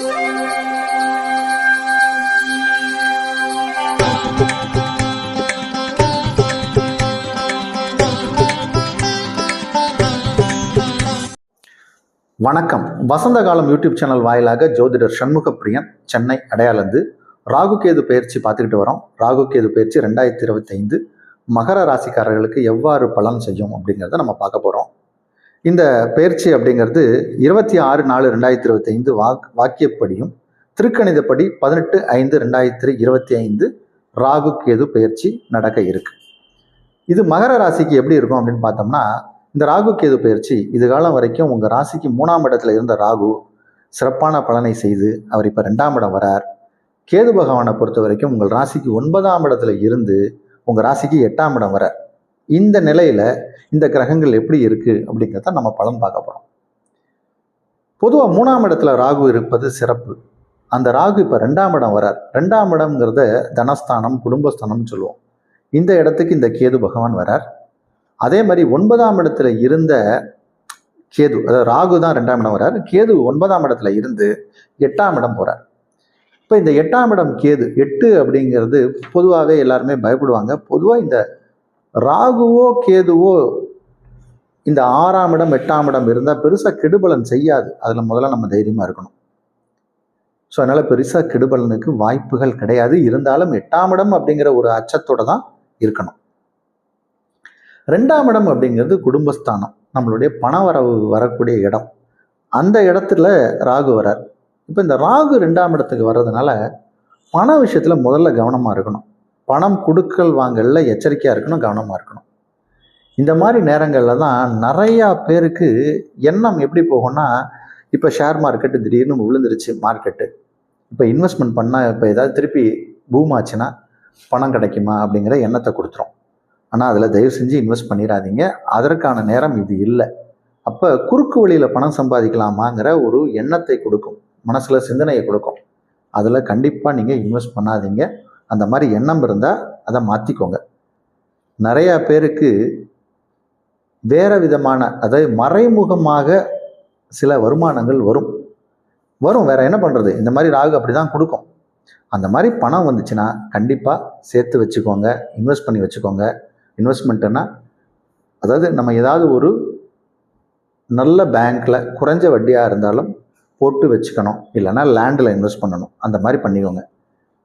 வணக்கம். வசந்த காலம் YouTube channel வாயிலாக ஜோதிடர் சண்முக பிரியன் சென்னை அடையாளந்து ராகு கேது பயிற்சி பார்த்துக்கிட்டு வரோம். ராகுகேது பயிற்சி ரெண்டாயிரத்தி இருபத்தைந்து மகர ராசிக்காரர்களுக்கு எவ்வாறு பலன் செய்யும் அப்படிங்கிறத நம்ம பார்க்க போகிறோம் இந்த பயிற்சி அப்படிங்கிறது இருபத்தி ஆறு நாலு ரெண்டாயிரத்தி இருபத்தைந்து வாக் வாக்கியப்படியும் திருக்கணிதப்படி பதினெட்டு ஐந்து ரெண்டாயிரத்தி இருபத்தி ஐந்து ராகு கேது பயிற்சி நடக்க இருக்கு. இது மகர ராசிக்கு எப்படி இருக்கும் அப்படின்னு பார்த்தோம்னா இந்த ராகு கேது பயிற்சி இது காலம் வரைக்கும் உங்கள் ராசிக்கு மூணாம் இடத்துல இருந்த ராகு சிறப்பான பலனை செய்து அவர் இப்போ ரெண்டாம் இடம் வரார். கேது பகவானை பொறுத்த வரைக்கும் உங்கள் ராசிக்கு ஒன்பதாம் இடத்துல இருந்து உங்கள் ராசிக்கு எட்டாம் இடம் வரார். இந்த நிலையில் இந்த கிரகங்கள் எப்படி இருக்குது அப்படிங்கிறத நம்ம பலன் பார்க்க போகிறோம் பொதுவாக மூணாம் இடத்துல ராகு இருப்பது சிறப்பு. அந்த ராகு இப்போ ரெண்டாம் இடம் வரார். ரெண்டாம் இடம்ங்கிறத தனஸ்தானம் குடும்பஸ்தானம்னு சொல்லுவோம். இந்த இடத்துக்கு இந்த கேது பகவான் வரார். அதே மாதிரி ஒன்பதாம் இடத்துல இருந்த கேது அதாவது ராகு தான் ரெண்டாம் இடம் வரார். கேது ஒன்பதாம் இடத்துல இருந்து எட்டாம் இடம் போகிறார் இப்போ இந்த எட்டாம் இடம் கேது எட்டு அப்படிங்கிறது பொதுவாகவே எல்லாருமே பயப்படுவாங்க. பொதுவாக இந்த ராகுவோ கேதுவோ இந்த ஆறாம் இடம் எட்டாம் இடம் இருந்தால் பெருசாக கெடுபலன் செய்யாது. அதில் முதல்ல நம்ம தைரியமாக இருக்கணும். ஸோ அதனால் பெருசாக கெடுபலனுக்கு வாய்ப்புகள் கிடையாது. இருந்தாலும் எட்டாம் இடம் அப்படிங்கிற ஒரு அச்சத்தோடு தான் இருக்கணும். ரெண்டாம் இடம் அப்படிங்கிறது குடும்பஸ்தானம். நம்மளுடைய பண வரவு வரக்கூடிய இடம். அந்த இடத்துல ராகு வரார். இப்போ இந்த ராகு ரெண்டாம் இடத்துக்கு வர்றதுனால பண விஷயத்தில் முதல்ல கவனமாக இருக்கணும். பணம் கொடுக்கல் வாங்கல எச்சரிக்கையாக இருக்கணும் கவனமாக இருக்கணும். இந்த மாதிரி நேரங்களில் தான் நிறையா பேருக்கு எண்ணம் எப்படி போகும்னா இப்போ ஷேர் மார்க்கெட்டு திடீர்னு விழுந்துருச்சு மார்க்கெட்டு இப்போ இன்வெஸ்ட்மெண்ட் பண்ணால் இப்போ ஏதாவது திருப்பி பூம் ஆச்சுன்னா பணம் கிடைக்குமா அப்படிங்கிற எண்ணத்தை கொடுத்துரும். ஆனால் அதில் தயவு செஞ்சு இன்வெஸ்ட் பண்ணிடாதீங்க அதற்கான நேரம் இது இல்லை. அப்போ குறுக்கு வழியில் பணம் சம்பாதிக்கலாமாங்கிற ஒரு எண்ணத்தை கொடுக்கும். மனசில் சிந்தனையை கொடுக்கும். அதில் கண்டிப்பாக நீங்கள் இன்வெஸ்ட் பண்ணாதீங்க. அந்த மாதிரி எண்ணம் இருந்தால் அதை மாற்றிக்கோங்க நிறையா பேருக்கு வேறு விதமான அதாவது மறைமுகமாக சில வருமானங்கள் வரும். வரும். வேறு என்ன பண்ணுறது இந்த மாதிரி ராகு அப்படி தான் கொடுக்கும். அந்த மாதிரி பணம் வந்துச்சுன்னா கண்டிப்பாக சேர்த்து வச்சுக்கோங்க. இன்வெஸ்ட் பண்ணி வச்சுக்கோங்க. இன்வெஸ்ட்மெண்ட்டுன்னா அதாவது நம்ம ஏதாவது ஒரு நல்ல பேங்க்கில் குறைஞ்ச வட்டியாக இருந்தாலும் போட்டு வச்சுக்கணும். இல்லைன்னா லேண்டில் இன்வெஸ்ட் பண்ணணும். அந்த மாதிரி பண்ணிக்கோங்க.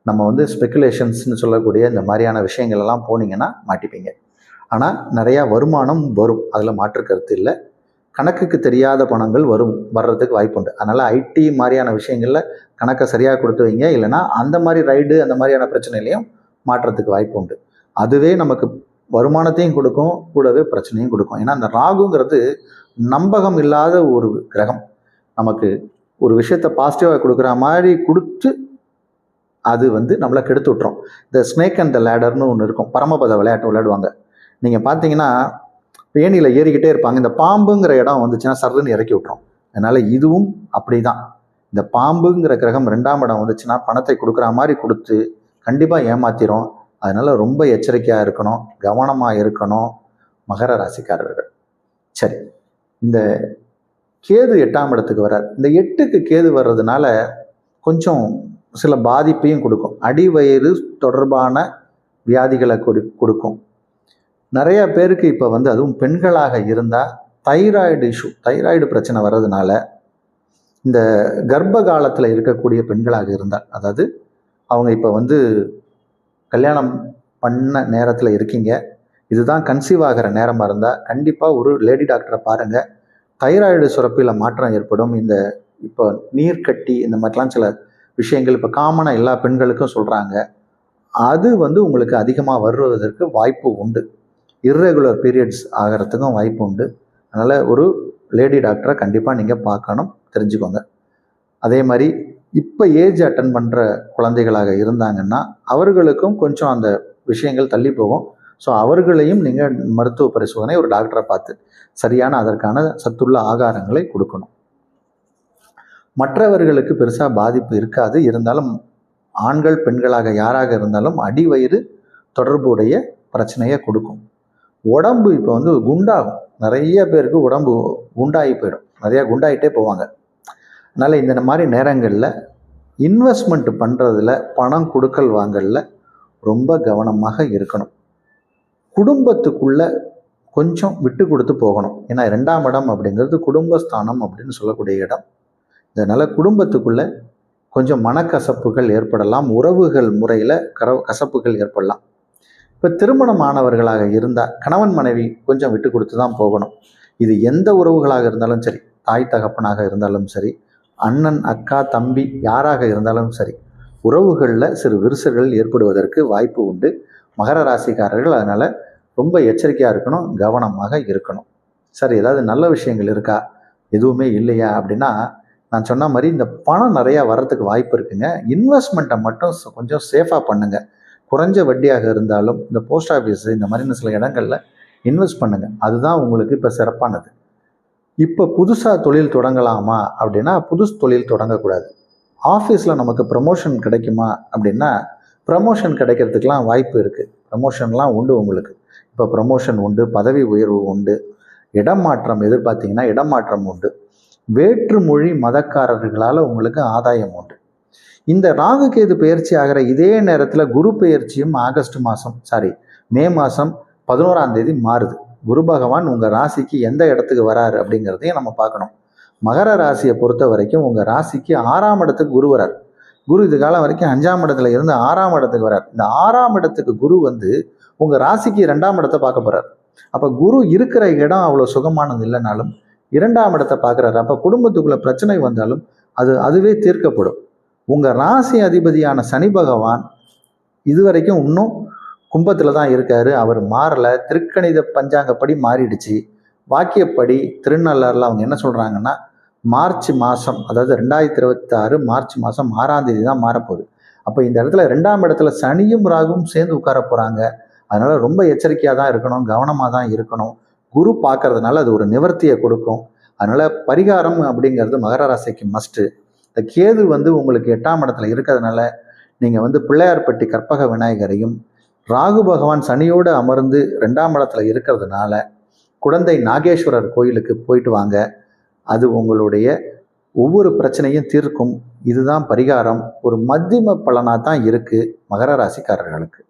நம்ம வந்து ஸ்பெக்குலேஷன்ஸ்னு சொல்லக்கூடிய இந்த மாதிரியான விஷயங்கள் எல்லாம் போனீங்கன்னா மாட்டிப்பீங்க. ஆனால் நிறையா வருமானம் வரும். அதில் மாற்று கருத்து இல்லை. கணக்குக்கு தெரியாத பணங்கள் வரும் வர்றதுக்கு வாய்ப்புண்டு அதனால் ஐடி மாதிரியான விஷயங்களில் கணக்கை சரியாக கொடுத்து வைங்க. இல்லைன்னா அந்த மாதிரி ரைடு அந்த மாதிரியான பிரச்சனையிலையும் மாற்றுறதுக்கு வாய்ப்பு உண்டு. அதுவே நமக்கு வருமானத்தையும் கொடுக்கும் கூடவே பிரச்சனையும் கொடுக்கும். ஏன்னா அந்த ராகுங்கிறது நம்பகம் இல்லாத ஒரு கிரகம். நமக்கு ஒரு விஷயத்தை பாசிட்டிவாக கொடுக்குற மாதிரி கொடுத்து அது வந்து நம்மளை கெடுத்து விட்டுரும். இந்த ஸ்னேக் அண்ட் த லேடர்னு ஒன்று இருக்கும். பரமபத விளையாட்டு விளையாடுவாங்க. நீங்கள் பார்த்தீங்கன்னா ஏணியில் ஏறிக்கிட்டே இருப்பாங்க. இந்த பாம்புங்கிற இடம் வந்துச்சுன்னா சர்ன்னு இறக்கி விட்டுரும். அதனால் இதுவும் அப்படி தான் இந்த பாம்புங்கிற கிரகம் ரெண்டாம் இடம் வந்துச்சுன்னா பணத்தை கொடுக்குற மாதிரி கொடுத்து கண்டிப்பாக ஏமாத்திரும். அதனால் ரொம்ப எச்சரிக்கையாக இருக்கணும். கவனமாக இருக்கணும். மகர ராசிக்காரர்கள். சரி. இந்த கேது எட்டாம் இடத்துக்கு வர்றார். இந்த எட்டுக்கு கேது வர்றதுனால கொஞ்சம் சில பாதிப்பையும் கொடுக்கும். அடிவயிறு தொடர்பான வியாதிகளை கொடு கொடுக்கும். நிறைய பேருக்கு இப்போ வந்து அதுவும் பெண்களாக இருந்தால் தைராய்டு இஷ்யூ தைராய்டு பிரச்சனை வர்றதுனால இந்த கர்ப்ப காலத்தில் இருக்கக்கூடிய பெண்களாக இருந்தால் அதாவது அவங்க இப்போ வந்து கல்யாணம் பண்ண நேரத்தில் இருக்கீங்க. இதுதான் கன்சீவ் ஆகிற நேரமாக இருந்தால் கண்டிப்பாக ஒரு லேடி டாக்டரை பாருங்கள் தைராய்டு சுரப்பில் மாற்றம் ஏற்படும். இந்த இப்போ நீர்க்கட்டி இந்த மாதிரிலாம் சில விஷயங்கள் இப்போ காமனாக எல்லா பெண்களுக்கும் சொல்கிறாங்க அது வந்து உங்களுக்கு அதிகமாக வருவதற்கு வாய்ப்பு உண்டு. இர்ரெகுலர் பீரியட்ஸ் ஆகிறதுக்கும் வாய்ப்பு உண்டு. அதனால் ஒரு லேடி டாக்டரை கண்டிப்பாக நீங்கள் பார்க்கணும் தெரிஞ்சுக்கோங்க. அதே மாதிரி இப்போ ஏஜ் அட்டன் பண்ணுற குழந்தைகளாக இருந்தாங்கன்னா அவர்களுக்கும் கொஞ்சம் அந்த விஷயங்கள் தள்ளி போகும். ஸோ அவர்களையும் நீங்கள் மருத்துவ பரிசோதனை ஒரு டாக்டரை பார்த்து சரியான அதற்கான சத்துள்ள ஆகாரங்களை கொடுக்கணும். மற்றவர்களுக்கு பெருசாக பாதிப்பு இருக்காது. இருந்தாலும் ஆண்கள் பெண்களாக யாராக இருந்தாலும் அடிவயிறு தொடர்புடைய பிரச்சனையை கொடுக்கும். உடம்பு இப்போ வந்து குண்டாகும். நிறைய பேருக்கு உடம்பு குண்டாகி போயிடும். நிறையா குண்டாயிட்டே போவாங்க. அதனால் இந்த மாதிரி நேரங்களில் இன்வெஸ்ட்மெண்ட் பண்ணுறதுல பணம் கொடுக்கல் வாங்கலில் ரொம்ப கவனமாக இருக்கணும். குடும்பத்துக்குள்ளே கொஞ்சம் விட்டு கொடுத்து போகணும். ஏன்னா ரெண்டாம் இடம் அப்படிங்கிறது குடும்பஸ்தானம் அப்படின்னு சொல்லக்கூடிய இடம். இதனால் குடும்பத்துக்குள்ள கொஞ்சம் மனக்கசப்புகள் ஏற்படலாம் உறவுகள் முறையில் கர கசப்புகள் ஏற்படலாம். இப்போ திருமணம் ஆனவர்களாக இருந்தால் கணவன் மனைவி கொஞ்சம் விட்டு கொடுத்து தான் போகணும். இது எந்த உறவுகளாக இருந்தாலும் சரி தாய் தகப்பனாக இருந்தாலும் சரி அண்ணன் அக்கா தம்பி யாராக இருந்தாலும் சரி உறவுகளில் சிறு விரிசல்கள் ஏற்படுவதற்கு வாய்ப்பு உண்டு. மகர ராசிக்காரர்கள் அதனால் ரொம்ப எச்சரிக்கையாக இருக்கணும் கவனமாக இருக்கணும். சரி ஏதாவது நல்ல விஷயங்கள் இருக்கா? எதுவுமே இல்லையா? அப்படின்னா நான் சொன்ன மாதிரி இந்த பணம் நிறையா வர்றதுக்கு வாய்ப்பு இருக்குங்க. இன்வெஸ்ட்மெண்ட்டை மட்டும் கொஞ்சம் சேஃபாக பண்ணுங்கள் குறைஞ்ச வட்டியாக இருந்தாலும் இந்த போஸ்ட் ஆஃபீஸ் இந்த மாதிரி சில இடங்களில் இன்வெஸ்ட் பண்ணுங்க. அதுதான் உங்களுக்கு இப்போ சிறப்பானது. இப்போ புதுசாக தொழில் தொடங்கலாமா அப்படின்னா புதுசு தொழில் தொடங்கக்கூடாது. ஆஃபீஸில் நமக்கு ப்ரமோஷன் கிடைக்குமா அப்படின்னா ப்ரமோஷன் கிடைக்கிறதுக்கெலாம் வாய்ப்பு இருக்குது ப்ரமோஷன்லாம் உண்டு உங்களுக்கு. இப்போ ப்ரமோஷன் உண்டு பதவி உயர்வு உண்டு. இடம் மாற்றம் எதிர்பார்த்தீங்கன்னா இடம் மாற்றம் உண்டு. வேற்று மொழி மதக்காரர்களால் உங்களுக்கு ஆதாயம் உண்டு. இந்த ராகுகேது பயிற்சி ஆகிற இதே நேரத்தில் குரு பயிற்சியும் ஆகஸ்ட் மாதம் சாரி மே மாதம் பதினோராம் தேதி மாறுது. குரு பகவான் உங்கள் ராசிக்கு எந்த இடத்துக்கு வராரு அப்படிங்கிறதையும் நம்ம பார்க்கணும். மகர ராசியை பொறுத்த வரைக்கும் உங்கள் ராசிக்கு ஆறாம் இடத்துக்கு குரு வரார். குரு இது காலம் வரைக்கும் அஞ்சாம் இடத்துல இருந்து ஆறாம் இடத்துக்கு வரார். இந்த ஆறாம் இடத்துக்கு குரு வந்து உங்கள் ராசிக்கு ரெண்டாம் இடத்தை பார்க்க போகிறார் அப்போ குரு இருக்கிற இடம் அவ்வளோ சுகமானது இல்லைனாலும் இரண்டாம் இடத்தை பார்க்குறாரு. அப்போ குடும்பத்துக்குள்ள பிரச்சனை வந்தாலும் அது அதுவே தீர்க்கப்படும். உங்கள் ராசி அதிபதியான சனி பகவான் இதுவரைக்கும் இன்னும் கும்பத்தில் தான் இருக்காரு. அவர் மாறலை. திருக்கணித பஞ்சாங்கப்படி மாறிடுச்சு. வாக்கியப்படி திருநள்ளாரில் அவங்க என்ன சொல்கிறாங்கன்னா மார்ச் மாதம் அதாவது ரெண்டாயிரத்தி இருபத்தாறு மார்ச் மாதம் ஆறாம் தேதி தான் மாறப்போகுது. அப்போ இந்த இடத்துல ரெண்டாம் இடத்துல சனியும் ராகும் சேர்ந்து உட்கார போகிறாங்க அதனால் ரொம்ப எச்சரிக்கையாக தான் இருக்கணும் கவனமாக தான் இருக்கணும். குரு பார்க்கறதுனால அது ஒரு நிவர்த்தியை கொடுக்கும். அதனால் பரிகாரம் அப்படிங்கிறது மகர ராசிக்கு மஸ்ட்டு இந்த கேது வந்து உங்களுக்கு எட்டாம் இடத்துல இருக்கிறதுனால நீங்கள் வந்து பிள்ளையார்பட்டி கற்பக விநாயகரையும் ராகு பகவான் சனியோடு அமர்ந்து ரெண்டாம் இடத்துல இருக்கிறதுனால குழந்தை நாகேஸ்வரர் கோயிலுக்கு போயிட்டு வாங்க. அது உங்களுடைய ஒவ்வொரு பிரச்சனையும் தீர்க்கும். இதுதான் பரிகாரம். ஒரு மத்தியம பலனாக தான் இருக்குது மகர ராசிக்காரர்களுக்கு.